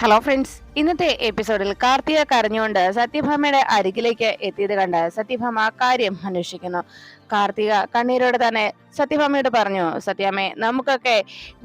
Hello friends ഇന്നത്തെ എപ്പിസോഡിൽ കാർത്തിക കരഞ്ഞുകൊണ്ട് സത്യഭാമയുടെ അരികിലേക്ക് എത്തിയത് കണ്ട് സത്യഭാമ കാര്യം അന്വേഷിക്കുന്നു. കാർത്തിക കണ്ണീരോടെ തന്നെ സത്യഭാമയോട് പറഞ്ഞു സത്യാമ്മേ നമുക്കൊക്കെ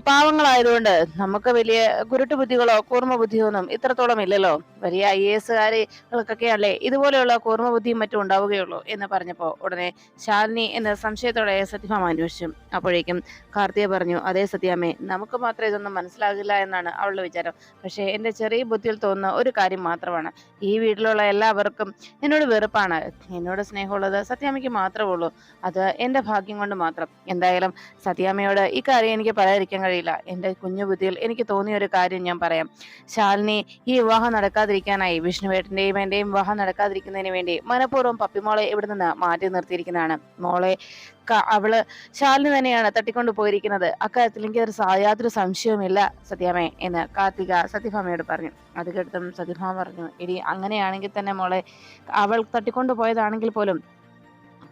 പാവങ്ങളായതുകൊണ്ട് നമുക്ക് വലിയ കുരുട്ടു ബുദ്ധികളോ കൂർമ്മ ബുദ്ധിയോ ഒന്നും ഇത്രത്തോളം ഇല്ലല്ലോ. വലിയ ഐ എസ് കാരികൾക്കൊക്കെ അല്ലേ ഇതുപോലെയുള്ള കൂർമ്മ ബുദ്ധിയും മറ്റും ഉണ്ടാവുകയുള്ളൂ എന്ന് പറഞ്ഞപ്പോൾ ഉടനെ ശാലിനി എന്ന സംശയത്തോടെ സത്യഭാമ അന്വേഷിച്ചു. അപ്പോഴേക്കും കാർത്തിക പറഞ്ഞു അതേ സത്യാമ്മേ നമുക്ക് മാത്രമേ ഇതൊന്നും മനസ്സിലാകില്ല എന്നാണ് അവളുടെ വിചാരം. പക്ഷേ എന്റെ ചെറിയ ബുദ്ധിയിൽ തോന്നുന്ന ഒരു കാര്യം മാത്രമാണ്. ഈ വീട്ടിലുള്ള എല്ലാവർക്കും എന്നോട് വെറുപ്പാണ്. എന്നോട് സ്നേഹമുള്ളത് സത്യാമ്മയ്ക്ക് മാത്രമേ ഉള്ളൂ. അത് എന്റെ ഭാഗ്യം കൊണ്ട് മാത്രം. എന്തായാലും സത്യാമ്മയോട് ഈ കാര്യം എനിക്ക് പറയാതിരിക്കാൻ കഴിയില്ല. എന്റെ കുഞ്ഞു ബുദ്ധിയിൽ എനിക്ക് തോന്നിയ ഒരു കാര്യം ഞാൻ പറയാം. ശാലിനി ഈ വിവാഹം നടക്കാതിരിക്കാനായി വിഷ്ണുവേട്ടന്റെയും എന്റെയും വിവാഹം നടക്കാതിരിക്കുന്നതിന് വേണ്ടി മനഃപൂർവം പപ്പിമോളെ ഇവിടെ നിന്ന് മാറ്റി നിർത്തിയിരിക്കുന്നതാണ്. മോളെ അവൾ ശാലിനി തന്നെയാണ് തട്ടിക്കൊണ്ട് പോയിരിക്കുന്നത്. അക്കാര്യത്തിൽ എനിക്ക് ഒരു യാതൊരു സംശയവുമില്ല സത്യാമേ എന്ന് കാർത്തിക സത്യഭാമയോട് പറഞ്ഞു. അത് കേട്ടും സത്യഭാമ പറഞ്ഞു ഇനി അങ്ങനെയാണെങ്കിൽ തന്നെ മോളെ അവൾ തട്ടിക്കൊണ്ട് പോയതാണെങ്കിൽ പോലും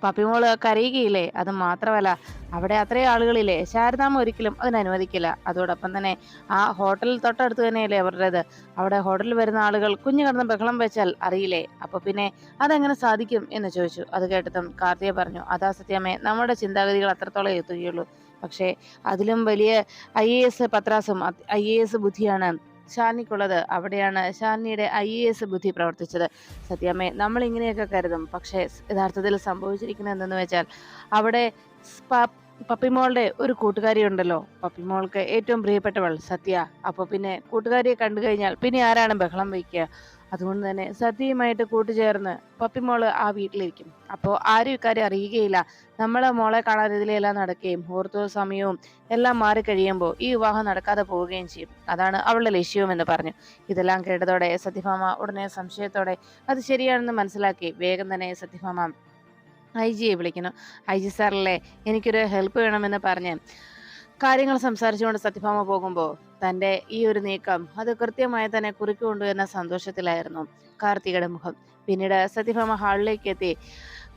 പപ്പിമോൾ കരയുകയില്ലേ? അത് മാത്രമല്ല അവിടെ അത്രയും ആളുകളില്ലേ? ശാരദാമ്മ ഒരിക്കലും അതിന് അനുവദിക്കില്ല. അതോടൊപ്പം തന്നെ ആ ഹോട്ടൽ തൊട്ടടുത്ത് തന്നെയല്ലേ അവരുടേത്? അവിടെ ഹോട്ടലിൽ വരുന്ന ആളുകൾ കുഞ്ഞു കിടന്ന് ബഹളം വെച്ചാൽ അറിയില്ലേ? അപ്പൊ പിന്നെ അതെങ്ങനെ സാധിക്കും എന്ന് ചോദിച്ചു. അത് കേട്ടതും കാർത്തിക പറഞ്ഞു അതാ സത്യമേ നമ്മുടെ ചിന്താഗതികൾ അത്രത്തോളം എത്തുകയുള്ളൂ. പക്ഷേ അതിലും വലിയ ഐ എ എസ് പത്രാസും ഐ എ എസ് ബുദ്ധിയാണ് ഷാനിക്കുള്ളത്. അവിടെയാണ് ഷാനിയുടെ ഐ എ എസ് ബുദ്ധി പ്രവർത്തിച്ചത്. സത്യാമ്മേ നമ്മൾ ഇങ്ങനെയൊക്കെ കരുതും. പക്ഷേ യഥാർത്ഥത്തിൽ സംഭവിച്ചിരിക്കുന്നത് എന്തെന്ന് വെച്ചാൽ അവിടെ പപ്പിമോളുടെ ഒരു കൂട്ടുകാരി ഉണ്ടല്ലോ പപ്പിമോൾക്ക് ഏറ്റവും പ്രിയപ്പെട്ടവൾ സത്യ. അപ്പോൾ പിന്നെ കൂട്ടുകാരിയെ കണ്ടു കഴിഞ്ഞാൽ പിന്നെ ആരാണ് ബഹളം വയ്ക്കുക? അതുകൊണ്ട് തന്നെ സത്യയുമായിട്ട് കൂട്ടുചേർന്ന് പപ്പിമോൾ ആ വീട്ടിലിരിക്കും. അപ്പോൾ ആരും ഇക്കാര്യം അറിയുകയില്ല. നമ്മളെ മോളെ കാണാൻ ഇതിലെല്ലാം നടക്കുകയും മുഹൂർത്തവും സമയവും എല്ലാം മാറിക്കഴിയുമ്പോൾ ഈ വിവാഹം നടക്കാതെ പോവുകയും ചെയ്യും. അതാണ് അവളുടെ ലക്ഷ്യവും എന്ന് പറഞ്ഞു. ഇതെല്ലാം കേട്ടതോടെ സത്യഭാമ ഉടനെ സംശയത്തോടെ അത് ശരിയാണെന്ന് മനസ്സിലാക്കി വേഗം തന്നെ സത്യഭാമ ഐ ജിയെ വിളിക്കുന്നു. ഐ ജി സാറല്ലേ എനിക്കൊരു ഹെൽപ്പ് വേണമെന്ന് പറഞ്ഞ് കാര്യങ്ങൾ സംസാരിച്ചുകൊണ്ട് സത്യഭാമ പോകുമ്പോൾ തന്റെ ഈ ഒരു നീക്കം അത് കൃത്യമായി തന്നെ കുറിക്കൊണ്ടു എന്ന സന്തോഷത്തിലായിരുന്നു കാർത്തികയുടെ മുഖം. പിന്നീട് സത്യഭാമ ഹാളിലേക്ക് എത്തി.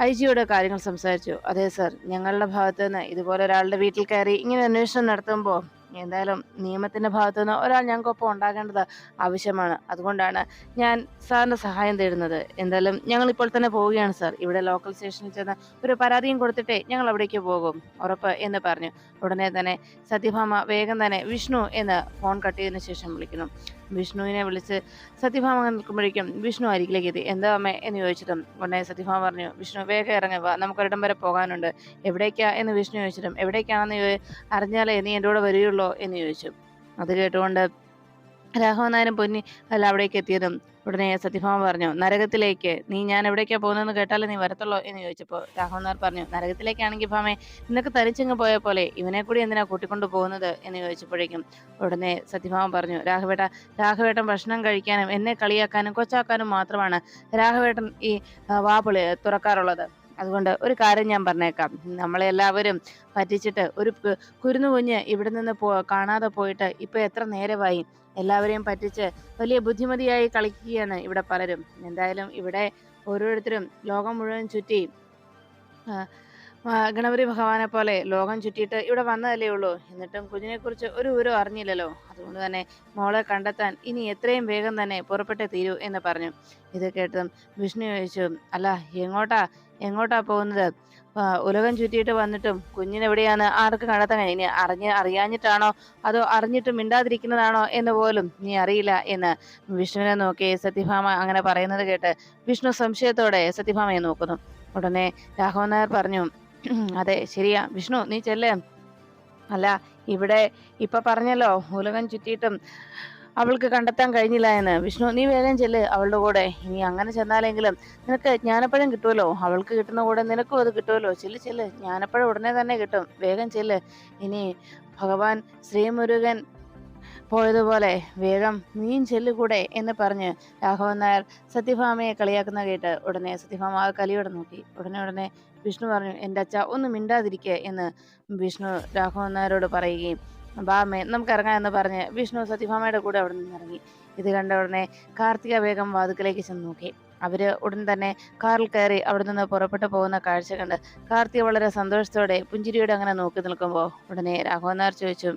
ഐ ജിയോട് കാര്യങ്ങൾ സംസാരിച്ചു. അതെ സർ ഞങ്ങളുടെ ഭാഗത്ത് നിന്ന് ഇതുപോലെ ഒരാളുടെ വീട്ടിൽ കയറി ഇങ്ങനെ അന്വേഷണം നടത്തുമ്പോൾ എന്തായാലും നിയമത്തിന്റെ ഭാഗത്തു നിന്ന് ഒരാൾ ഞങ്ങൾക്കൊപ്പം ഉണ്ടാകേണ്ടത് ആവശ്യമാണ്. അതുകൊണ്ടാണ് ഞാൻ സാറിന്റെ സഹായം തേടുന്നത്. എന്തായാലും ഞങ്ങൾ ഇപ്പോൾ തന്നെ പോവുകയാണ് സാർ. ഇവിടെ ലോക്കൽ സ്റ്റേഷനിൽ ചെന്ന് ഒരു പരാതിയും കൊടുത്തിട്ടേ ഞങ്ങൾ അവിടേക്ക് പോകും. ഉറപ്പ് എന്ന് പറഞ്ഞു. ഉടനെ തന്നെ സത്യഭാമ വേഗം തന്നെ വിഷ്ണു എന്ന് ഫോൺ കട്ട് ചെയ്തതിനു ശേഷം വിളിക്കുന്നു. വിഷ്ണുവിനെ വിളിച്ച് സത്യഭാമ നിൽക്കുമ്പോഴേക്കും വിഷ്ണു അരികിലേക്ക് എത്തി. എന്താ അമ്മേ എന്ന് ചോദിച്ചിട്ടും ഉടനെ സത്യഭാമ പറഞ്ഞു വിഷ്ണു വേഗം ഇറങ്ങി വാ നമുക്കൊരിടം വരെ പോകാനുണ്ട്. എവിടേക്കാ? എന്ന് വിഷ്ണു ചോദിച്ചിട്ടും എവിടേക്കാണെന്ന് അറിഞ്ഞാലേ നീ എന്റെ കൂടെ വരികയുള്ളൂ എന്ന് ചോദിച്ചു. അത് കേട്ടുകൊണ്ട് രാഘവൻ നായരും പൊന്നി അല്ല അവിടേക്ക് എത്തിയതും ഉടനെ സത്യഭാമ പറഞ്ഞു നരകത്തിലേക്ക് നീ ഞാൻ എവിടേക്കാ പോകുന്നതെന്ന് കേട്ടാലേ നീ വരത്തുള്ളോ? എന്ന് ചോദിച്ചപ്പോൾ രാഘവനാർ പറഞ്ഞു നരകത്തിലേക്കാണെങ്കിൽ ഭാമേ നിനക്ക് തനിച്ചങ്ങ് പോയ പോലെ ഇവനെ കൂടി എന്തിനാ കൂട്ടിക്കൊണ്ടു പോകുന്നത്? എന്ന് ചോദിച്ചപ്പോഴേക്കും ഉടനെ സത്യഭാമ പറഞ്ഞു രാഘവേട്ട രാഘവേട്ടൻ ഭക്ഷണം കഴിക്കാനും എന്നെ കളിയാക്കാനും കൊച്ചാക്കാനും മാത്രമാണ് രാഘവേട്ടൻ ഈ വാപ്പിൾ തുറക്കാറുള്ളത്. അതുകൊണ്ട് ഒരു കാര്യം ഞാൻ പറഞ്ഞേക്കാം. നമ്മളെല്ലാവരും പറ്റിച്ചിട്ട് ഒരു കുരുന്നു കുഞ്ഞ് ഇവിടെ നിന്ന് പോ കാണാതെ പോയിട്ട് ഇപ്പൊ എത്ര നേരമായി എല്ലാവരെയും പറ്റിച്ച് വലിയ ബുദ്ധിമതിയായി കളിക്കുകയാണ് ഇവിടെ പലരും. എന്തായാലും ഇവിടെ ഓരോരുത്തരും ലോകം മുഴുവൻ ചുറ്റി ഗണപതി ഭഗവാനെ പോലെ ലോകം ചുറ്റിയിട്ട് ഇവിടെ വന്നതല്ലേ ഉള്ളൂ. എന്നിട്ടും കുഞ്ഞിനെക്കുറിച്ച് ഒരു വിവരം അറിഞ്ഞില്ലല്ലോ. അതുകൊണ്ട് തന്നെ മോളെ കണ്ടെത്താൻ ഇനി എത്രയും വേഗം തന്നെ പുറപ്പെട്ടേ തീരൂ എന്ന് പറഞ്ഞു. ഇത് കേട്ടതും വിഷ്ണു ചോദിച്ചു അല്ല എങ്ങോട്ടാ? എങ്ങോട്ടാ പോകുന്നത്? ഉലകം ചുറ്റിയിട്ട് വന്നിട്ടും കുഞ്ഞിനെവിടെയാണ് ആർക്ക് കണ്ടെത്താൻ കഴിഞ്ഞ അറിഞ്ഞ് അറിയാഞ്ഞിട്ടാണോ? അതോ അറിഞ്ഞിട്ട് മിണ്ടാതിരിക്കുന്നതാണോ എന്ന് പോലും നീ അറിയില്ല എന്ന് വിഷ്ണുവിനെ നോക്കി സത്യഭാമ അങ്ങനെ പറയുന്നത് കേട്ട് വിഷ്ണു സംശയത്തോടെ സത്യഭാമയെ നോക്കുന്നു. ഉടനെ രാഘവൻ നായർ പറഞ്ഞു അതെ ശരിയാ. വിഷ്ണു നീ ചെല്ലേ. അല്ല ഇവിടെ ഇപ്പൊ പറഞ്ഞല്ലോ ഉലകം ചുറ്റിയിട്ടും അവൾക്ക് കണ്ടെത്താൻ കഴിഞ്ഞില്ല എന്ന്. വിഷ്ണു നീ വേഗം ചെല്ല് അവളുടെ കൂടെ. ഇനി അങ്ങനെ ചെന്നാലെങ്കിലും നിനക്ക് ജ്ഞാനപ്പഴം കിട്ടുമല്ലോ അവൾക്ക് കിട്ടുന്ന കൂടെ നിനക്കും അത് കിട്ടുമല്ലോ ചെല്ല് ചെല്ല്. ജ്ഞാനപ്പഴം ഉടനെ തന്നെ കിട്ടും. വേഗം ചെല്ല്. ഇനി ഭഗവാൻ ശ്രീമുരുകൻ പോയതുപോലെ വേഗം നീയും ചെല്ലുകൂടെ എന്ന് പറഞ്ഞ് രാഘവൻ നായർ സത്യഭാമയെ കളിയാക്കുന്ന കേട്ട് ഉടനെ സത്യഭാമ കലിയോടെ നോക്കി. ഉടനെ ഉടനെ വിഷ്ണു പറഞ്ഞു എന്റെ അച്ഛ ഒന്ന് മിണ്ടാതിരിക്കുക എന്ന് വിഷ്ണു രാഘവൻ നായരോട് പറയുകയും ബാമേ നമുക്ക് ഇറങ്ങാം എന്ന് പറഞ്ഞ് വിഷ്ണു സത്യഭാമയുടെ കൂടെ അവിടെ നിന്ന് ഇറങ്ങി. ഇത് കണ്ട ഉടനെ കാർത്തിക വേഗം വാതുക്കലേക്ക് ചെന്ന് നോക്കി. അവർ ഉടൻ തന്നെ കാറിൽ കയറി അവിടെ നിന്ന് പുറപ്പെട്ടു പോകുന്ന കാഴ്ച കണ്ട് കാർത്തിക വളരെ സന്തോഷത്തോടെ പുഞ്ചിരിയോടെ അങ്ങനെ നോക്കി നിൽക്കുമ്പോൾ ഉടനെ രാഘവൻ നായർ ചോദിച്ചു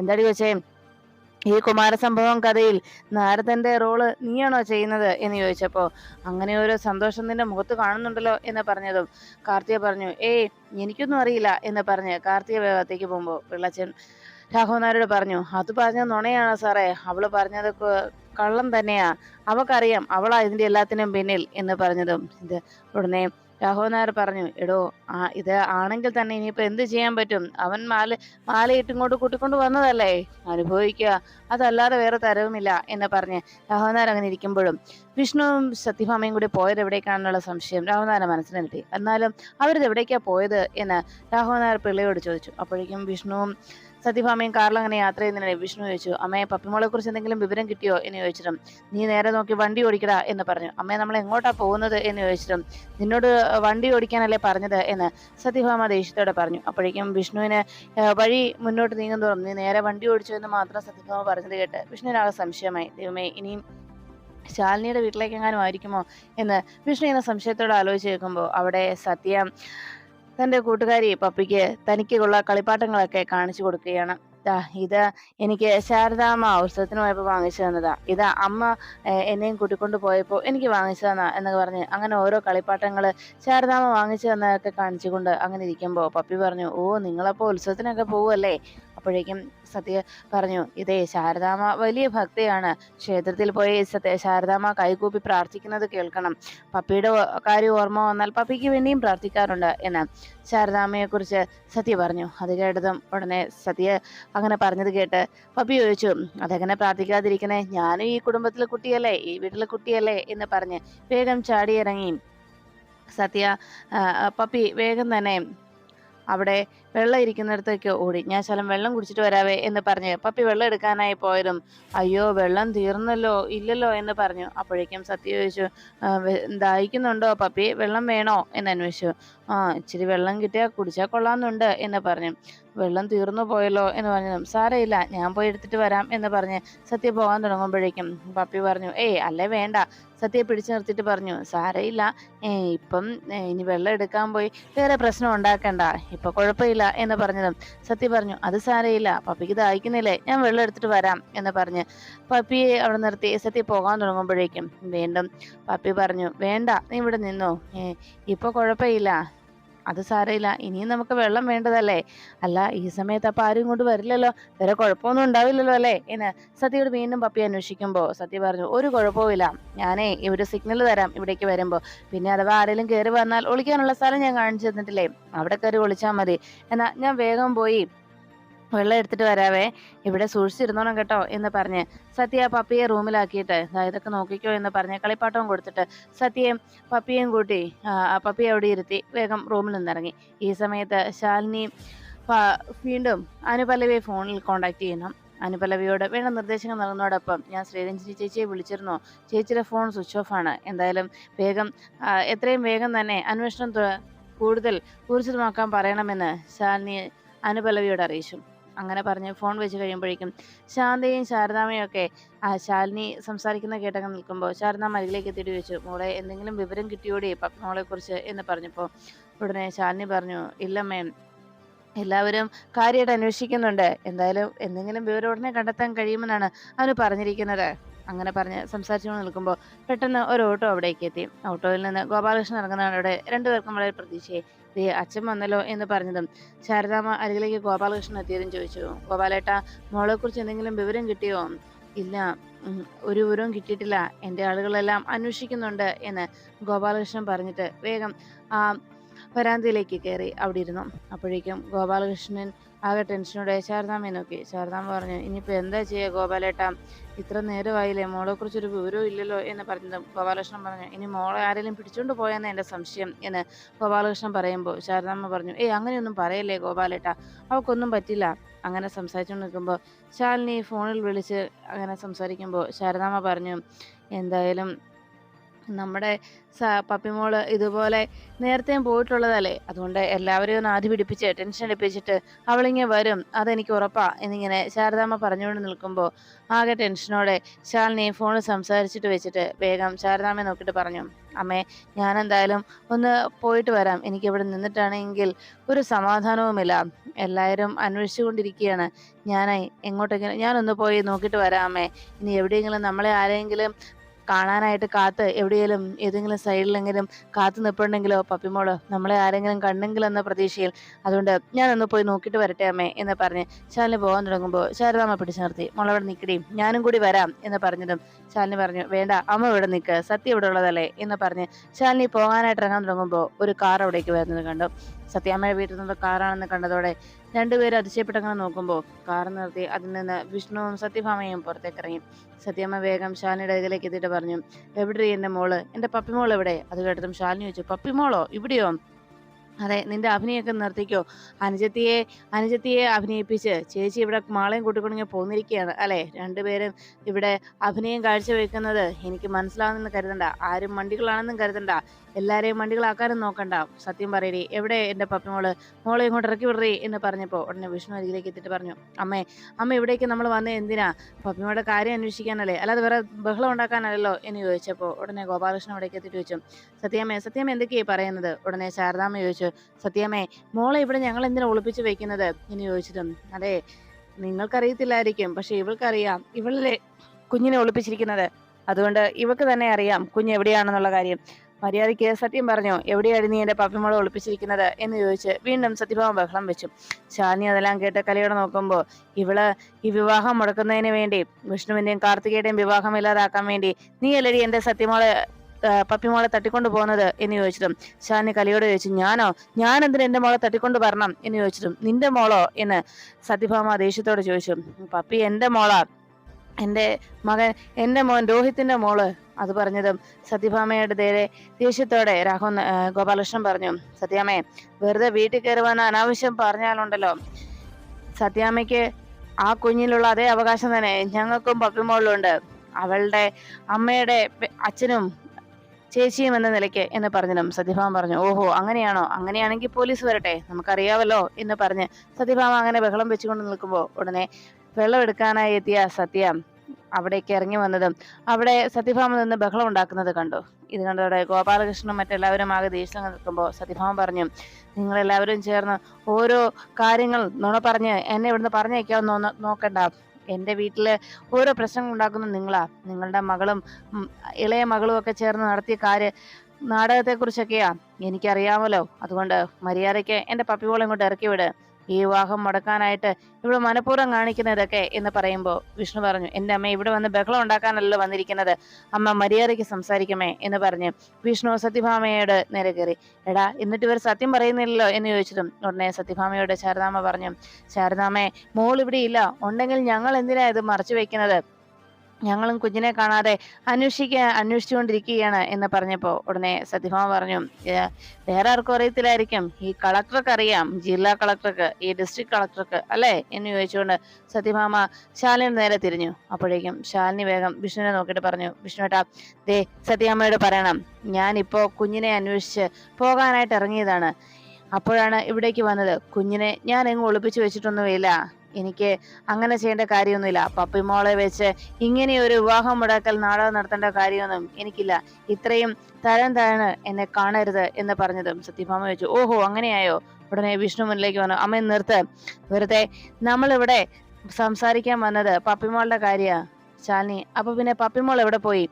എന്താടി കൊച്ചേ? ഈ കുമാരസംഭവം കഥയിൽ നാരദന്റെ റോൾ നീയാണോ ചെയ്യുന്നത് എന്ന് ചോദിച്ചപ്പോ അങ്ങനെ ഒരു സന്തോഷം നിന്റെ മുഖത്ത് കാണുന്നുണ്ടല്ലോ എന്ന് പറഞ്ഞതും കാർത്തിക പറഞ്ഞു ഏയ് എനിക്കൊന്നും അറിയില്ല എന്ന് പറഞ്ഞ് കാർത്തിക വേഗത്തേക്ക് പോകുമ്പോ പിള്ളച്ചൻ രാഘവനാരോട് പറഞ്ഞു അത് പറഞ്ഞ നുണയാണോ സാറേ? അവൾ പറഞ്ഞത് കള്ളം തന്നെയാ. അവക്കറിയാം അവളാ ഇതിന്റെ എല്ലാത്തിനും പിന്നിൽ എന്ന് പറഞ്ഞതും. ഇത് ഉടനെ രാഘവൻ നായർ പറഞ്ഞു എടോ ആ ഇത് ആണെങ്കിൽ തന്നെ ഇനിയിപ്പോ എന്ത് ചെയ്യാൻ പറ്റും? അവൻ മാല മാലയിട്ട് ഇങ്ങോട്ട് കൂട്ടിക്കൊണ്ട് വന്നതല്ലേ? അനുഭവിക്കുക. അതല്ലാതെ വേറെ തരവുമില്ല എന്ന് പറഞ്ഞ് രാഘവൻ നായർ അങ്ങനെ ഇരിക്കുമ്പോഴും വിഷ്ണുവും സത്യഭാമയും കൂടി പോയത് എവിടേക്കാണെന്നുള്ള സംശയം രാഘവൻ നായർ മനസ്സിൽ കിട്ടി എന്നാലും അവരിത് എവിടേക്കാ പോയത്? എന്ന് രാഘവൻ നായർ പിള്ളയോട് ചോദിച്ചു. അപ്പോഴേക്കും വിഷ്ണുവും സത്യഭാമയും കാറിൽ അങ്ങനെ യാത്ര ചെയ്യുന്നതിനെ വിഷ്ണു ചോദിച്ചു അമ്മയെ പപ്പിമോളെ കുറിച്ച് എന്തെങ്കിലും വിവരം കിട്ടിയോ? എന്ന് ചോദിച്ചിട്ടും നീ നേരെ നോക്കി വണ്ടി ഓടിക്കടാ എന്ന് പറഞ്ഞു. അമ്മയെ നമ്മൾ എങ്ങോട്ടാ പോകുന്നത്? എന്ന് ചോദിച്ചിട്ടും നിന്നോട് വണ്ടി ഓടിക്കാനല്ലേ പറഞ്ഞത്? എന്ന് സത്യഭാമ ദേഷ്യത്തോടെ പറഞ്ഞു. അപ്പോഴേക്കും വിഷ്ണുവിന് വഴി മുന്നോട്ട് നീങ്ങുന്നതോറും നീ നേരെ വണ്ടി ഓടിച്ചു എന്ന് മാത്രം സത്യഭാമ പറഞ്ഞത് കേട്ട് വിഷ്ണുവിനാകെ സംശയമായി. ദൈവമേ ഇനിയും ശാലിനിയുടെ വീട്ടിലേക്കെങ്ങാനും ആയിരിക്കുമോ? എന്ന് വിഷ്ണു എന്ന സംശയത്തോടെ ആലോചിച്ച് കേൾക്കുമ്പോൾ അവിടെ സത്യ തന്റെ കൂട്ടുകാരി പപ്പിക്ക് തനിക്കുള്ള കളിപ്പാട്ടങ്ങളൊക്കെ കാണിച്ചു കൊടുക്കുകയാണ്. ഇത് എനിക്ക് ശാരദാമ്മ ഉത്സവത്തിന് പോയപ്പോൾ വാങ്ങിച്ചു തന്നതാ. ഇത് അമ്മ എന്നെയും കൂട്ടിക്കൊണ്ട് പോയപ്പോൾ എനിക്ക് വാങ്ങിച്ചു തന്നാ എന്നൊക്കെ പറഞ്ഞ് അങ്ങനെ ഓരോ കളിപ്പാട്ടങ്ങൾ ശാരദാമ്മ വാങ്ങിച്ചു തന്നതൊക്കെ കാണിച്ചുകൊണ്ട് അങ്ങനെ ഇരിക്കുമ്പോൾ പപ്പി പറഞ്ഞു ഓ നിങ്ങളപ്പോ ഉത്സവത്തിനൊക്കെ പോവല്ലേ അപ്പോഴേക്കും സത്യ പറഞ്ഞു ഇതേ ശാരദാമ്മ വലിയ ഭക്തയാണ്. ക്ഷേത്രത്തിൽ പോയി സത്യ ശാരദാമ്മ കൈകൂപ്പി പ്രാർത്ഥിക്കുന്നത് കേൾക്കണം. പപ്പിയുടെ കാര്യം ഓർമ്മ വന്നാൽ പപ്പിക്ക് വേണ്ടിയും പ്രാർത്ഥിക്കാറുണ്ട് എന്ന് ശാരദാമ്മയെ കുറിച്ച് സത്യ പറഞ്ഞു. അത് കേട്ടതും ഉടനെ സത്യ അങ്ങനെ പറഞ്ഞത് കേട്ട് പപ്പി ചോദിച്ചു അതെങ്ങനെ പ്രാർത്ഥിക്കാതിരിക്കണേ? ഞാനും ഈ കുടുംബത്തിലെ കുട്ടിയല്ലേ ഈ വീട്ടിലെ കുട്ടിയല്ലേ എന്ന് പറഞ്ഞ് വേഗം ചാടിയിറങ്ങി. സത്യ പപ്പി വേഗം തന്നെ അവിടെ വെള്ളം ഇരിക്കുന്നിടത്തേക്ക് ഓടി. ഞാൻ ശലം വെള്ളം കുടിച്ചിട്ട് വരാവേ എന്ന് പറഞ്ഞു പപ്പി വെള്ളം എടുക്കാനായി പോയതും. അയ്യോ വെള്ളം തീർന്നല്ലോ ഇല്ലല്ലോ എന്ന് പറഞ്ഞു. അപ്പോഴേക്കും സത്യ ചോദിച്ചു ദാഹിക്കുന്നുണ്ടോ പപ്പി? വെള്ളം വേണോ? എന്ന് അന്വേഷിച്ചു. ആ ഇച്ചിരി വെള്ളം കിട്ടിയാൽ കുടിച്ചാൽ കൊള്ളാമെന്നുണ്ട് എന്ന് പറഞ്ഞു. വെള്ളം തീർന്നു പോയല്ലോ എന്ന് പറഞ്ഞു. സാരമില്ല ഞാൻ പോയി എടുത്തിട്ട് വരാം എന്ന് പറഞ്ഞ് സത്യ പോകാൻ തുടങ്ങുമ്പോഴേക്കും പപ്പി പറഞ്ഞു ഏയ് അല്ലേ വേണ്ട. സത്യ പിടിച്ചു നിർത്തിയിട്ട് പറഞ്ഞു സാരയില്ല ഇപ്പം ഇനി വെള്ളം എടുക്കാൻ പോയി വേറെ പ്രശ്നം ഉണ്ടാക്കണ്ട ഇപ്പൊ കുഴപ്പമില്ല എന്ന് പറഞ്ഞതും സത്യ പറഞ്ഞു അത് സാരയില്ല പപ്പിക്ക് ദാഹിക്കുന്നില്ലേ ഞാൻ വെള്ളം എടുത്തിട്ട് വരാം എന്ന് പറഞ്ഞ് പപ്പിയെ അവിടെ നിർത്തി സത്യ പോകാൻ തുടങ്ങുമ്പോഴേക്കും വീണ്ടും പപ്പി പറഞ്ഞു വേണ്ട നീ ഇവിടെ നിന്നോ ഇപ്പൊ കുഴപ്പമില്ല അത് സാരമില്ല. ഇനിയും നമുക്ക് വെള്ളം വേണ്ടതല്ലേ? അല്ല ഈ സമയത്ത് അപ്പൊ ആരും കൊണ്ട് വരില്ലല്ലോ. വേറെ കുഴപ്പമൊന്നും ഉണ്ടാവില്ലല്ലോ അല്ലേ? എന്ന് സത്യയോട് വീണ്ടും പപ്പി അന്വേഷിക്കുമ്പോൾ സത്യ പറഞ്ഞു ഒരു കുഴപ്പവുമില്ല ഞാനേ ഇവിടെ സിഗ്നൽ തരാം ഇവിടേക്ക് വരുമ്പോൾ പിന്നെ അഥവാ ആരെങ്കിലും കയറി വന്നാൽ ഒളിക്കാനുള്ള സ്ഥലം ഞാൻ കാണിച്ചു തന്നിട്ടില്ലേ? അവിടെ കയറി ഒളിച്ചാൽ മതി. എന്നാ ഞാൻ വേഗം പോയി വെള്ളം എടുത്തിട്ട് വരാവേ. ഇവിടെ സൂക്ഷിച്ചിരുന്നോണം കേട്ടോ എന്ന് പറഞ്ഞ് സത്യ പപ്പിയെ റൂമിലാക്കിയിട്ട് "ദാ ഇതൊക്കെ നോക്കിക്കോ എന്ന് പറഞ്ഞ് കളിപ്പാട്ടവും കൊടുത്തിട്ട് സത്യയും പപ്പിയും കൂട്ടി പപ്പിയെ അവിടെ ഇരുത്തി വേഗം റൂമിൽ നിന്നിറങ്ങി. ഈ സമയത്ത് ശാലിനിയും വീണ്ടും അനുപല്ലവിയെ ഫോണിൽ കോണ്ടാക്ട് ചെയ്യണം അനുപല്ലവിയോട് വേണ്ട നിർദ്ദേശങ്ങൾ നൽകുന്നതോടൊപ്പം ഞാൻ ശ്രീരഞ്ജിനി ചേച്ചിയെ വിളിച്ചിരുന്നു. ചേച്ചിയുടെ ഫോൺ സ്വിച്ച് ഓഫ് ആണ്. എന്തായാലും വേഗം എത്രയും വേഗം തന്നെ അന്വേഷണം കൂടുതൽ ഊർജിതമാക്കാൻ പറയണമെന്ന് ശാലിനി അനുപല്ലവിയോട് അറിയിച്ചു. അങ്ങനെ പറഞ്ഞ് ഫോൺ വെച്ച് കഴിയുമ്പോഴേക്കും ശാന്തയും ശാരദാമയും ഒക്കെ ആ ശാലിനി സംസാരിക്കുന്ന കേട്ടങ്ങ് നിൽക്കുമ്പോൾ ശാരദ അരികിലേക്ക് എത്തിയിട്ട് ചോദിച്ചു മോളെ എന്തെങ്കിലും വിവരം കിട്ടിയോടെ മോളെ കുറിച്ച് എന്ന് പറഞ്ഞപ്പോൾ ഉടനെ ശാലിനി പറഞ്ഞു ഇല്ലമ്മേ എല്ലാവരും കാര്യമായിട്ട് അന്വേഷിക്കുന്നുണ്ട്. എന്തായാലും എന്തെങ്കിലും വിവരം ഉടനെ കണ്ടെത്താൻ കഴിയുമെന്നാണ് അവന് പറഞ്ഞിരിക്കുന്നത്. അങ്ങനെ പറഞ്ഞ് സംസാരിച്ചുകൊണ്ട് നിൽക്കുമ്പോൾ പെട്ടെന്ന് ഒരു ഓട്ടോ അവിടേക്ക് എത്തി. ഓട്ടോയിൽ നിന്ന് ഗോപാലകൃഷ്ണൻ ഇറങ്ങുന്നതോടെ രണ്ടുപേർക്കും വളരെ പ്രതീക്ഷയായി. ദേ അച്ഛൻ വന്നല്ലോ എന്ന് പറഞ്ഞതും ശാരദാമ്മ അരികിലേക്ക് ഗോപാലകൃഷ്ണൻ എത്തിയതും ചോദിച്ചു. ഗോപാലേട്ട മോളെ കുറിച്ച് എന്തെങ്കിലും വിവരം കിട്ടിയോ? ഇല്ല ഒരു വിവരവും കിട്ടിയിട്ടില്ല. എന്റെ ആളുകളെല്ലാം അന്വേഷിക്കുന്നുണ്ട് എന്ന് ഗോപാലകൃഷ്ണൻ പറഞ്ഞിട്ട് വേഗം ആ വരാന്തയിലേക്ക് കയറി അവിടെ ഇരുന്നു അപ്പോഴേക്കും ഗോപാലകൃഷ്ണൻ ആകെ ടെൻഷനോടെ ശാരദാമ്മയെ നോക്കി. ശാരദാമ്മ പറഞ്ഞു ഇനിയിപ്പോൾ എന്താ ചെയ്യുക ഗോപാലേട്ട? ഇത്ര നേരമായില്ലേ മോളെ കുറിച്ചൊരു വിവരവും ഇല്ലല്ലോ എന്ന് പറഞ്ഞതും ഗോപാലകൃഷ്ണൻ പറഞ്ഞു ഇനി മോളെ ആരെങ്കിലും പിടിച്ചുകൊണ്ട് പോയെന്ന് എന്റെ സംശയം എന്ന് ഗോപാലകൃഷ്ണൻ പറയുമ്പോൾ ശാരദാമ്മ പറഞ്ഞു ഏയ് അങ്ങനെയൊന്നും പറയല്ലേ ഗോപാലേട്ട? അവൾക്കൊന്നും പറ്റില്ല. അങ്ങനെ സംസാരിച്ചുകൊണ്ട് നിൽക്കുമ്പോൾ ശാലിനി ഫോണിൽ വിളിച്ച് അങ്ങനെ സംസാരിക്കുമ്പോൾ ശാരദാമ്മ പറഞ്ഞു എന്തായാലും നമ്മുടെ പപ്പിമോൾ ഇതുപോലെ നേരത്തെയും പോയിട്ടുള്ളതല്ലേ? അതുകൊണ്ട് എല്ലാവരെയും ഒന്ന് ആദ്യ പിടിപ്പിച്ച് ടെൻഷൻ അടിപ്പിച്ചിട്ട് അവളിങ്ങനെ വരും. അതെനിക്ക് ഉറപ്പാ. എന്നിങ്ങനെ ശാരദാമ്മ പറഞ്ഞുകൊണ്ട് നിൽക്കുമ്പോൾ ആകെ ടെൻഷനോടെ ശാലിനി ഫോണിൽ സംസാരിച്ചിട്ട് വെച്ചിട്ട് വേഗം ശാരദാമ്മയെ നോക്കിയിട്ട് പറഞ്ഞു അമ്മേ ഞാൻ എന്തായാലും ഒന്ന് പോയിട്ട് വരാം. എനിക്ക് ഇവിടെ നിന്നിട്ടാണെങ്കിൽ ഒരു സമാധാനവുമില്ല. എല്ലാവരും അന്വേഷിച്ചുകൊണ്ടിരിക്കുകയാണ്. ഞാനായി എങ്ങോട്ടെങ്കിലും ഞാനൊന്ന് പോയി നോക്കിയിട്ട് വരാം അമ്മേ. ഇനി എവിടെയെങ്കിലും നമ്മളെ ആരെങ്കിലും കാണാനായിട്ട് കാത്ത് എവിടെയെങ്കിലും ഏതെങ്കിലും സൈഡിലെങ്കിലും കാത്തു നിൽപ്പുണ്ടെങ്കിലോ പപ്പിമോളോ? നമ്മളെ ആരെങ്കിലും കണ്ടെങ്കിലും എന്ന പ്രതീക്ഷയിൽ. അതുകൊണ്ട് ഞാനൊന്ന് പോയി നോക്കിയിട്ട് വരട്ടെ അമ്മേ എന്ന് പറഞ്ഞ് ശാലിന് പോകാൻ തുടങ്ങുമ്പോൾ ശാരദാമ്മ പിടിച്ചു നിർത്തി. മോളവിടെ നിൽക്കടിയും ഞാനും കൂടി വരാം എന്ന് പറഞ്ഞതും ശാലിനി പറഞ്ഞു വേണ്ട അമ്മ ഇവിടെ നിൽക്കുക സത്യം ഇവിടെ ഉള്ളതല്ലേ? എന്ന് പറഞ്ഞ് ശാലിനി പോകാനായിട്ട് ഇറങ്ങാൻ തുടങ്ങുമ്പോൾ ഒരു കാർ അവിടേക്ക് വരുന്നത് കണ്ടു. സത്യാമ്മയുടെ വീട്ടിൽ നിന്ന് കാറാണെന്ന് കണ്ടതോടെ രണ്ടുപേരും അതിശയപ്പെട്ടങ്ങനെ നോക്കുമ്പോൾ കാർ നിർത്തി അതിൽ നിന്ന് വിഷ്ണുവും സത്യഭാമയും പുറത്തേക്കിറങ്ങി. സത്യമ്മ വേഗം ഷാനിയുടെ ഇതിലേക്ക് എത്തിയിട്ട് പറഞ്ഞു എവിടെ എന്റെ മോൾ? എന്റെ പപ്പിമോൾ എവിടെ? അത് കേട്ടതും ഷാലിനി ചോദിച്ചു പപ്പിമോളോ ഇവിടെയോ? അതെ നിന്റെ അഭിനയൊക്കെ നിർത്തിക്കോ. അനുജത്തിയെ അനുജത്തിയെ അഭിനയിപ്പിച്ച് ചേച്ചി ഇവിടെ മാളയും കൂട്ടിക്കൊണ്ടി പോന്നിരിക്കുകയാണ് അല്ലെ? രണ്ടുപേരും ഇവിടെ അഭിനയം കാഴ്ചവെക്കുന്നത് എനിക്ക് മനസ്സിലാവുന്നെന്ന് കരുതണ്ട. ആരും മണ്ടികളാണെന്നും കരുതണ്ട. എല്ലാരെയും മണ്ടികളാക്കാനും നോക്കണ്ട. സത്യം പറയടി എവിടെ എന്റെ പപ്പിമോൾ മോളെ? ഇങ്ങോട്ട് ഇറക്കി വിടറി എന്ന് പറഞ്ഞപ്പോൾ ഉടനെ വിഷ്ണു അരികിലേക്ക് എത്തിയിട്ട് പറഞ്ഞു അമ്മേ അമ്മ ഇവിടേക്ക് നമ്മൾ വന്നത് എന്തിനാ? പപ്പിമോടെ കാര്യം അന്വേഷിക്കാനല്ലേ? അല്ലാതെ വേറെ ബഹളം ഉണ്ടാക്കാനല്ലോ എന്ന് ചോദിച്ചപ്പോൾ ഉടനെ ഗോപാലകൃഷ്ണൻ അവിടേക്ക് എത്തിയിട്ട് ചോദിച്ചു സത്യാമ്മേ സത്യാമ്മ എന്തൊക്കെയാ പറയുന്നത്? ഉടനെ ശാരദാമ്മ ചോദിച്ചു സത്യാമ്മേ മോളെ ഇവിടെ ഞങ്ങൾ എന്തിനാ ഒളിപ്പിച്ച് വെക്കുന്നത്? എന്ന് ചോദിച്ചതും അതെ നിങ്ങൾക്കറിയത്തില്ലായിരിക്കും പക്ഷെ ഇവൾക്കറിയാം ഇവളിലെ കുഞ്ഞിനെ ഒളിപ്പിച്ചിരിക്കുന്നത്. അതുകൊണ്ട് ഇവക്ക് തന്നെ അറിയാം കുഞ്ഞ് എവിടെയാണെന്നുള്ള കാര്യം. മര്യാദയ്ക്ക് സത്യം പറഞ്ഞോ? എവിടെയായിരുന്നു നീ എന്റെ പപ്പിമോളെ ഒളിപ്പിച്ചിരിക്കുന്നത്? എന്ന് ചോദിച്ച് വീണ്ടും സത്യഭാമ ബഹളം വെച്ചു. ശാലിനി അതെല്ലാം കേട്ട് കലയോടെ നോക്കുമ്പോൾ ഇവൾ ഈ വിവാഹം മുടക്കുന്നതിന് വേണ്ടി വിഷ്ണുവിന്റെയും കാർത്തികയുടെയും വിവാഹം ഇല്ലാതാക്കാൻ വേണ്ടി നീ അല്ലടി എന്റെ സത്യമോളെ പപ്പിമോളെ തട്ടിക്കൊണ്ട് പോകുന്നത്? എന്ന് ചോദിച്ചിട്ടും ഷാനി കലിയോട് ചോദിച്ചു ഞാനോ? ഞാൻ എന്തിനു എന്റെ മോളെ തട്ടിക്കൊണ്ട് വരണം? എന്ന് ചോദിച്ചിട്ടും നിന്റെ മോളോ? എന്ന് സത്യഭാമ ദേഷ്യത്തോട് ചോദിച്ചു പപ്പി എന്റെ മോളാ? എന്റെ മകൻ എന്റെ മോൻ രോഹിത്തിന്റെ മോൾ? അത് പറഞ്ഞതും സത്യഭാമയുടെ നേരെ ദേഷ്യത്തോടെ രാഘവൻ ഗോപാലകൃഷ്ണൻ പറഞ്ഞു സത്യാമ്മേ വെറുതെ വീട്ടിൽ കയറി വന്ന അനാവശ്യം പറഞ്ഞാലുണ്ടല്ലോ സത്യാമ്മയ്ക്ക് ആ കുഞ്ഞിലുള്ള അതേ അവകാശം തന്നെ. ഞങ്ങൾക്കും പപ്പിമോളിലുണ്ട് അവളുടെ അമ്മയുടെ അച്ഛനും ചേച്ചിയും എന്ന നിലയ്ക്ക് എന്ന് പറഞ്ഞതും സത്യഭാമ പറഞ്ഞു. ഓഹോ അങ്ങനെയാണോ? അങ്ങനെയാണെങ്കിൽ പോലീസ് വരട്ടെ. നമുക്കറിയാവല്ലോ എന്ന് പറഞ്ഞ് സത്യഭാമ അങ്ങനെ ബഹളം വെച്ചുകൊണ്ട് നിൽക്കുമ്പോൾ ഉടനെ വെള്ളം എടുക്കാനായി എത്തിയ സത്യ അവിടേക്ക് ഇറങ്ങി വന്നതും. അവിടെ സത്യഭാമ നിന്ന് ബഹളം ഉണ്ടാക്കുന്നത് കണ്ടു. ഇത് കണ്ടതോടെ ഗോപാലകൃഷ്ണനും മറ്റെല്ലാവരും ആകെ ദേഷ്യം നിൽക്കുമ്പോൾ സത്യഭാമ പറഞ്ഞു നിങ്ങളെല്ലാവരും ചേർന്ന് ഓരോ കാര്യങ്ങൾ നുണ പറഞ്ഞ് എന്നെ ഇവിടുന്ന് പറഞ്ഞേക്കാവും നോക്കണ്ട. എന്റെ വീട്ടിൽ ഓരോ പ്രശ്നങ്ങൾ ഉണ്ടാക്കുന്ന നിങ്ങളാ. നിങ്ങളുടെ മകളും ഇളയ മകളും ഒക്കെ ചേർന്ന് നടത്തിയ കാര്യ നാടകത്തെക്കുറിച്ചൊക്കെയാ. എനിക്കറിയാമല്ലോ. അതുകൊണ്ട് മര്യാദയ്ക്ക് എന്റെ പപ്പിവോളം ഇങ്ങോട്ട് ഇറക്കി വിട്. ഈ വിവാഹം മുടക്കാനായിട്ട് ഇവിടെ മനഃപൂർവം കാണിക്കുന്നതൊക്കെ എന്ന് പറയുമ്പോൾ വിഷ്ണു പറഞ്ഞു എന്റെ അമ്മ ഇവിടെ വന്ന് ബഹളം ഉണ്ടാക്കാനല്ലോ വന്നിരിക്കുന്നത്. അമ്മ മര്യാദയ്ക്ക് സംസാരിക്കമേ എന്ന് പറഞ്ഞ്. വിഷ്ണു സത്യഭാമയോട് നേരെ കയറി. എടാ എന്നിട്ട് ഇവർ സത്യം പറയുന്നില്ലല്ലോ? എന്ന് ചോദിച്ചിട്ടും ഉടനെ സത്യഭാമയോട് ശാരദാമ്മ പറഞ്ഞു ശാരദാമ്മേ മോൾ ഇവിടെ ഇല്ല. ഉണ്ടെങ്കിൽ ഞങ്ങൾ എന്തിനാ ഇത് മറച്ചു വെക്കുന്നത്? ഞങ്ങളും കുഞ്ഞിനെ കാണാതെ അന്വേഷിക്കാൻ അന്വേഷിച്ചുകൊണ്ടിരിക്കുകയാണ് എന്ന് പറഞ്ഞപ്പോൾ ഉടനെ സത്യഭാമ പറഞ്ഞു "ഏ, വേറെ ആർക്കും അറിയത്തില്ലായിരിക്കും. ഈ കളക്ടർക്ക് അറിയാം ജില്ലാ കളക്ടർക്ക് ഈ ഡിസ്ട്രിക്ട് കളക്ടർക്ക് അല്ലേ? എന്ന് ചോദിച്ചുകൊണ്ട് സത്യഭാമ ശാലിനി നേരെ തിരിഞ്ഞു. അപ്പോഴേക്കും ശാലിനി വേഗം വിഷ്ണുവിനെ നോക്കിയിട്ട് പറഞ്ഞു വിഷ്ണുവേട്ടാ ദേ സത്യഭാമയോട് പറയണം. ഞാനിപ്പോ കുഞ്ഞിനെ അന്വേഷിച്ച് പോകാനായിട്ട് ഇറങ്ങിയതാണ്. അപ്പോഴാണ് ഇവിടേക്ക് വന്നത്. കുഞ്ഞിനെ ഞാൻ എങ്ങും ഒളിപ്പിച്ചു വെച്ചിട്ടൊന്നുമില്ല. എനിക്ക് അങ്ങനെ ചെയ്യേണ്ട കാര്യമൊന്നുമില്ല. പപ്പിമോളെ വെച്ച് ഇങ്ങനെ ഒരു വിവാഹം മുടക്കൽ നാടകം നടത്തേണ്ട കാര്യമൊന്നും എനിക്കില്ല. ഇത്രയും തരം താഴ്ന്ന് എന്നെ കാണരുത് എന്ന് പറഞ്ഞതും സത്യഭാമ വെച്ചു ഓഹോ അങ്ങനെയായോ? ഉടനെ വിഷ്ണു മുന്നിലേക്ക് വന്നു. അമ്മ നിർത്ത്. വെറുതെ നമ്മളിവിടെ സംസാരിക്കാൻ വന്നത് പപ്പിമോളുടെ കാര്യ ശാലിനി. അപ്പൊ പിന്നെ പപ്പിമോൾ എവിടെ പോയി?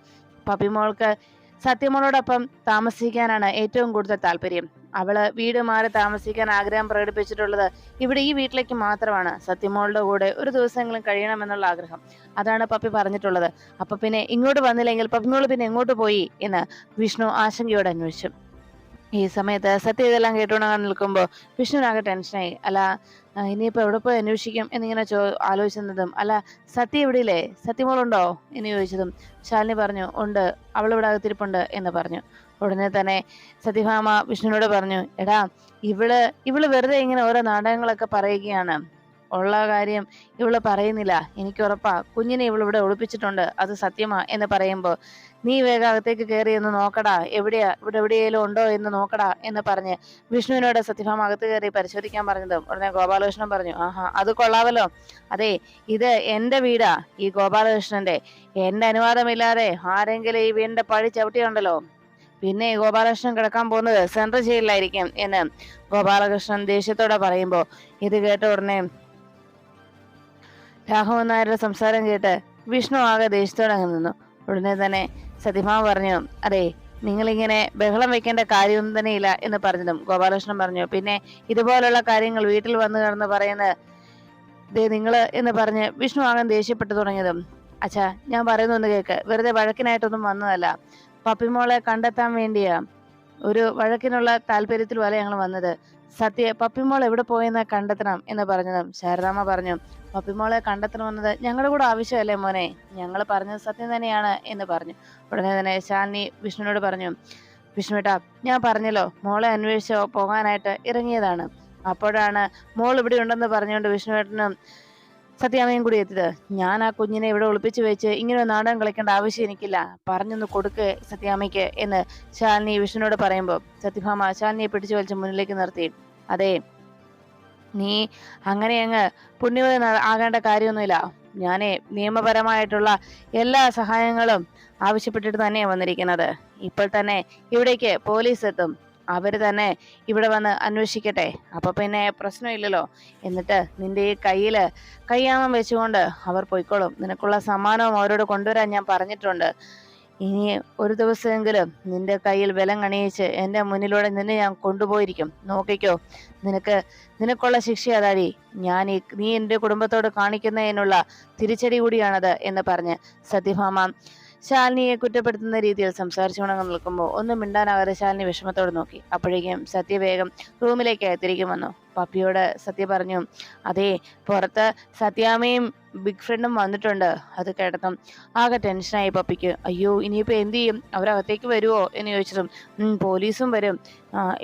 പപ്പിമോൾക്ക് സത്യമോളോടൊപ്പം താമസിക്കാനാണ് ഏറ്റവും കൂടുതൽ താല്പര്യം. അവൾ വീട് മാറി താമസിക്കാൻ ആഗ്രഹം പ്രകടിപ്പിച്ചിട്ടുള്ളത് ഇവിടെ ഈ വീട്ടിലേക്ക് മാത്രമാണ്. സത്യമോളുടെ കൂടെ ഒരു ദിവസമെങ്കിലും കഴിയണമെന്നുള്ള ആഗ്രഹം. അതാണ് പപ്പി പറഞ്ഞിട്ടുള്ളത്. അപ്പൊ പിന്നെ ഇങ്ങോട്ട് വന്നില്ലെങ്കിൽ പപ്പിമോൾ പിന്നെ എങ്ങോട്ട് പോയി എന്ന് വിഷ്ണു ആശങ്കയോട് അന്വേഷിച്ചു. ഈ സമയത്ത് സത്യ ഇതെല്ലാം കേട്ടോണ്ടാകാൻ നിൽക്കുമ്പോൾ വിഷ്ണുവിനാകെ ടെൻഷനായി അല്ല ആ, ഇനിയിപ്പോ എവിടെ പോയി അന്വേഷിക്കും എന്നിങ്ങനെ ചോ ആലോചിച്ചതും. അല്ല സത്യ ഇവിടെയില്ലേ സത്യമോളുണ്ടോ? എന്ന് ചോദിച്ചതും ശാലിനി പറഞ്ഞു ഉണ്ട്. അവൾ ഇവിടെ അകത്തിരിപ്പുണ്ട് എന്ന് പറഞ്ഞു. ഉടനെ തന്നെ സത്യഭാമ വിഷ്ണുവിനോട് പറഞ്ഞു എടാ ഇവൾ ഇവൾ വെറുതെ ഇങ്ങനെ ഓരോ നാടകങ്ങളൊക്കെ പറയുകയാണ്. ഉള്ള കാര്യം ഇവൾ പറയുന്നില്ല. എനിക്ക് ഉറപ്പാ. കുഞ്ഞിനെ ഇവൾ ഇവിടെ ഒളിപ്പിച്ചിട്ടുണ്ട്. അത് സത്യമാ എന്ന് പറയുമ്പോൾ നീ വേഗം അകത്തേക്ക് കയറി എന്ന് നോക്കടാ. എവിടെയാ? ഇവിടെ എവിടെയെങ്കിലും ഉണ്ടോ എന്ന് നോക്കടാ എന്ന് പറഞ്ഞ് വിഷ്ണുവിനോട് സത്യഭാമ അകത്ത് കയറി പരിശോധിക്കാൻ പറഞ്ഞതും ഉടനെ ഗോപാലകൃഷ്ണൻ പറഞ്ഞു ആഹാ അത് കൊള്ളാവല്ലോ അതെ ഇത് എന്റെ വീടാ ഈ ഗോപാലകൃഷ്ണന്റെ. എന്റെ അനുവാദമില്ലാതെ ആരെങ്കിലും ഈ വീടിന്റെ പഴി ചവിട്ടിയുണ്ടല്ലോ. പിന്നെ ഗോപാലകൃഷ്ണൻ കിടക്കാൻ പോകുന്നത് സെൻട്രൽ ജയിലിലായിരിക്കും എന്ന് ഗോപാലകൃഷ്ണൻ ദേഷ്യത്തോടെ പറയുമ്പോൾ ഇത് കേട്ട ഉടനെ രാഘവൻ നായരുടെ സംസാരം കേട്ട് വിഷ്ണു ആകെ ദേഷ്യത്തോടെ അങ്ങ് നിന്നു. ഉടനെ തന്നെ സത്യഭാമ പറഞ്ഞു അതെ നിങ്ങളിങ്ങനെ ബഹളം വെക്കേണ്ട കാര്യമൊന്നും തന്നെ ഇല്ല എന്ന് പറഞ്ഞതും ഗോപാലകൃഷ്ണൻ പറഞ്ഞു. പിന്നെ ഇതുപോലുള്ള കാര്യങ്ങൾ വീട്ടിൽ വന്നു കിടന്ന് പറയുന്നത് ദേ നിങ്ങൾ എന്ന് പറഞ്ഞ് വിഷ്ണു ആകെ ദേഷ്യപ്പെട്ടു തുടങ്ങിയതും. അച്ഛാ ഞാൻ പറയുന്നൊന്ന് കേക്ക്. വെറുതെ വഴക്കിനായിട്ടൊന്നും വന്നതല്ല. പപ്പിമോളെ കണ്ടെത്താൻ വേണ്ടിയാ ഒരു വഴക്കിനുള്ള താല്പര്യത്തിലുമല്ല ഞങ്ങൾ വന്നത്. സത്യ പപ്പിമോൾ എവിടെ പോയെന്ന് കണ്ടെത്തണം എന്ന് പറഞ്ഞതും ശാരദാമ്മ പറഞ്ഞു. പപ്പിമോളെ കണ്ടെത്തണമെന്നത് ഞങ്ങളുടെ കൂടെ ആവശ്യമല്ലേ മോനെ? ഞങ്ങൾ പറഞ്ഞത് സത്യം തന്നെയാണ് എന്ന് പറഞ്ഞു. ഉടനെ തന്നെ ശാലിനി വിഷ്ണുവിനോട് പറഞ്ഞു വിഷ്ണുവേട്ടാ ഞാൻ പറഞ്ഞല്ലോ മോളെ അന്വേഷിച്ച് പോകാനായിട്ട് ഇറങ്ങിയതാണ്. അപ്പോഴാണ് മോൾ ഇവിടെ ഉണ്ടെന്ന് പറഞ്ഞുകൊണ്ട് വിഷ്ണുവേട്ടനും സത്യാമ്മയും കൂടി എത്തിയത്. ഞാൻ ആ കുഞ്ഞിനെ ഇവിടെ ഒളിപ്പിച്ചു വെച്ച് ഇങ്ങനെ നാടകം കളിക്കേണ്ട ആവശ്യം എനിക്കില്ല. പറഞ്ഞൊന്ന് കൊടുക്ക് സത്യാമ്മയ്ക്ക് എന്ന് ശാലിനി വിഷ്ണുവിനോട് പറയുമ്പോൾ സത്യഭാമ ശാലിനിയെ പിടിച്ചു വലിച്ച് മുന്നിലേക്ക് നിർത്തി. അതെ. നീ അങ്ങനെ അങ്ങ് പുണ്യവതി ആകേണ്ട കാര്യമൊന്നുമില്ല. ഞാനേ നിയമപരമായിട്ടുള്ള എല്ലാ സഹായങ്ങളും ആവശ്യപ്പെട്ടിട്ട് തന്നെയാണ് വന്നിരിക്കുന്നത്. ഇപ്പോൾ തന്നെ ഇവിടേക്ക് പോലീസ് എത്തും. അവർ തന്നെ ഇവിടെ വന്ന് അന്വേഷിക്കട്ടെ. അപ്പോൾ പിന്നെ പ്രശ്നമില്ലല്ലോ. എന്നിട്ട് നിന്റെ ഈ കയ്യിൽ കയ്യാമം വെച്ചുകൊണ്ട് അവർ പൊയ്ക്കോളും. നിനക്കുള്ള സമ്മാനവും അവരോട് കൊണ്ടുവരാൻ ഞാൻ പറഞ്ഞിട്ടുണ്ട്. ഇനി ഒരു ദിവസമെങ്കിലും നിന്റെ കയ്യിൽ ബലം കണിയിച്ച് എന്റെ മുന്നിലൂടെ നിന്നെ ഞാൻ കൊണ്ടുപോയിരിക്കും. നോക്കിക്കോ നിനക്ക് നിനക്കുള്ള ശിക്ഷ അതാടി ഞാൻ ഈ നീ എന്റെ കുടുംബത്തോട് കാണിക്കുന്നതിനുള്ള തിരിച്ചടി കൂടിയാണത് എന്ന് പറഞ്ഞ് സത്യഭാമ ശാലിനിയെ കുറ്റപ്പെടുത്തുന്ന രീതിയിൽ സംസാരിച്ചു ഉണങ്ങി നിൽക്കുമ്പോൾ ഒന്നും മിണ്ടാനാകാതെ ശാലിനി വിഷമത്തോടെ നോക്കി. അപ്പോഴേക്കും സത്യവേഗം റൂമിലേക്ക് തിരികെ വന്നു പപ്പിയോട് സത്യ പറഞ്ഞു അതെ പുറത്ത് സത്യാമ്മയും ബിഗ് ഫ്രണ്ടും വന്നിട്ടുണ്ട്. അത് കേട്ടതും ആകെ ടെൻഷനായി പപ്പിക്ക്. അയ്യോ ഇനിയിപ്പോൾ എന്ത് ചെയ്യും? അവരകത്തേക്ക് വരുമോ എന്ന് ചോദിച്ചതും പോലീസും വരും.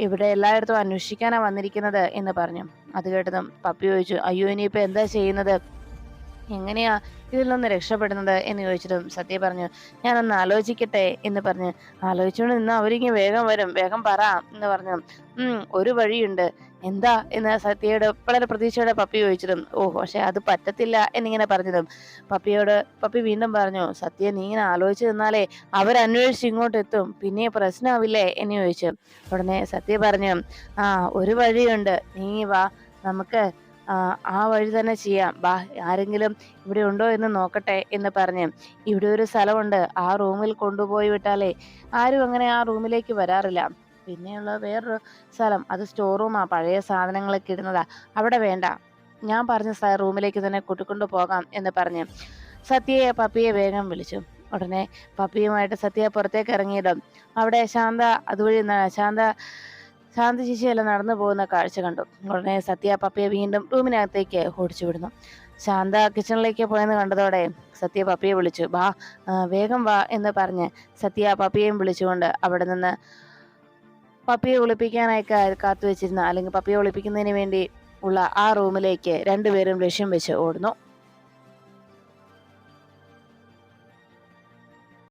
ഇവിടെ എല്ലായിടത്തും അന്വേഷിക്കാനാണ് വന്നിരിക്കുന്നത് എന്ന് പറഞ്ഞു. അത് കേട്ടതും പപ്പി ചോദിച്ചു അയ്യോ ഇനിയിപ്പോൾ എന്താ ചെയ്യുന്നത്? എങ്ങനെയാ ഇതിൽ നിന്ന് രക്ഷപ്പെടുന്നത് എന്ന് ചോദിച്ചതും സത്യ പറഞ്ഞു ഞാനൊന്ന് ആലോചിക്കട്ടെ എന്ന് പറഞ്ഞ്. ആലോചിച്ചുകൊണ്ട് നിന്ന് അവരിങ്ങ് വേഗം വരും വേഗം പറ എന്ന് പറഞ്ഞു. ഉം ഒരു വഴിയുണ്ട്. എന്താ? എന്ന് സത്യയോട് വളരെ പ്രതീക്ഷയോടെ പപ്പി ചോദിച്ചതും ഓ പക്ഷെ അത് പറ്റത്തില്ല എന്നിങ്ങനെ പറഞ്ഞതും പപ്പിയോട് പപ്പി വീണ്ടും പറഞ്ഞു സത്യ നീ ഇങ്ങനെ ആലോചിച്ച് നിന്നാലേ അവരന്വേഷിച്ച് ഇങ്ങോട്ട് എത്തും. പിന്നെ പ്രശ്നമാവില്ലേ എന്ന് ചോദിച്ചു. ഉടനെ സത്യ പറഞ്ഞു ആ ഒരു വഴിയുണ്ട്. നീ വാ നമുക്ക് ആ, വഴി തന്നെ ചെയ്യാം. ബാ ആരെങ്കിലും ഇവിടെ ഉണ്ടോ എന്ന് നോക്കട്ടെ എന്ന് പറഞ്ഞ് ഇവിടെ ഒരു സ്ഥലമുണ്ട്. ആ റൂമിൽ കൊണ്ടുപോയി വിട്ടാലേ ആരും അങ്ങനെ ആ റൂമിലേക്ക് വരാറില്ല. പിന്നെയുള്ള വേറൊരു സ്ഥലം അത് സ്റ്റോർ റൂമാണ് പഴയ സാധനങ്ങളൊക്കെ ഇടുന്നതാ. അവിടെ വേണ്ട. ഞാൻ പറഞ്ഞ റൂമിലേക്ക് തന്നെ കൂട്ടിക്കൊണ്ടു പോകാം എന്ന് പറഞ്ഞ് സത്യയെ പപ്പിയെ വേഗം വിളിച്ചു. ഉടനെ പപ്പിയുമായിട്ട് സത്യ പുറത്തേക്ക് ഇറങ്ങിയിടും അവിടെ ശാന്ത അതുവഴി ശാന്ത ശാന്ത ചേച്ചിയെല്ലാം നടന്നു പോകുന്ന കാഴ്ച കണ്ടു. ഉടനെ സത്യ പപ്പിയെ വീണ്ടും റൂമിനകത്തേക്ക് ഓടിച്ചു വിടുന്നു ശാന്ത കിച്ചണിലേക്ക് പോയെന്ന് കണ്ടതോടെ സത്യ പപ്പിയെ വിളിച്ചു. വാ വേഗം വാ എന്ന് പറഞ്ഞ് സത്യ പപ്പിയെയും വിളിച്ചുകൊണ്ട് അവിടെ നിന്ന് പപ്പിയെ ഒളിപ്പിക്കാനായി കാ- കാത്തു വെച്ചിരുന്ന അല്ലെങ്കിൽ പപ്പിയെ ഒളിപ്പിക്കുന്നതിന് വേണ്ടി ഉള്ള ആ റൂമിലേക്ക് രണ്ടുപേരും ലക്ഷ്യം വെച്ച് ഓടുന്നു.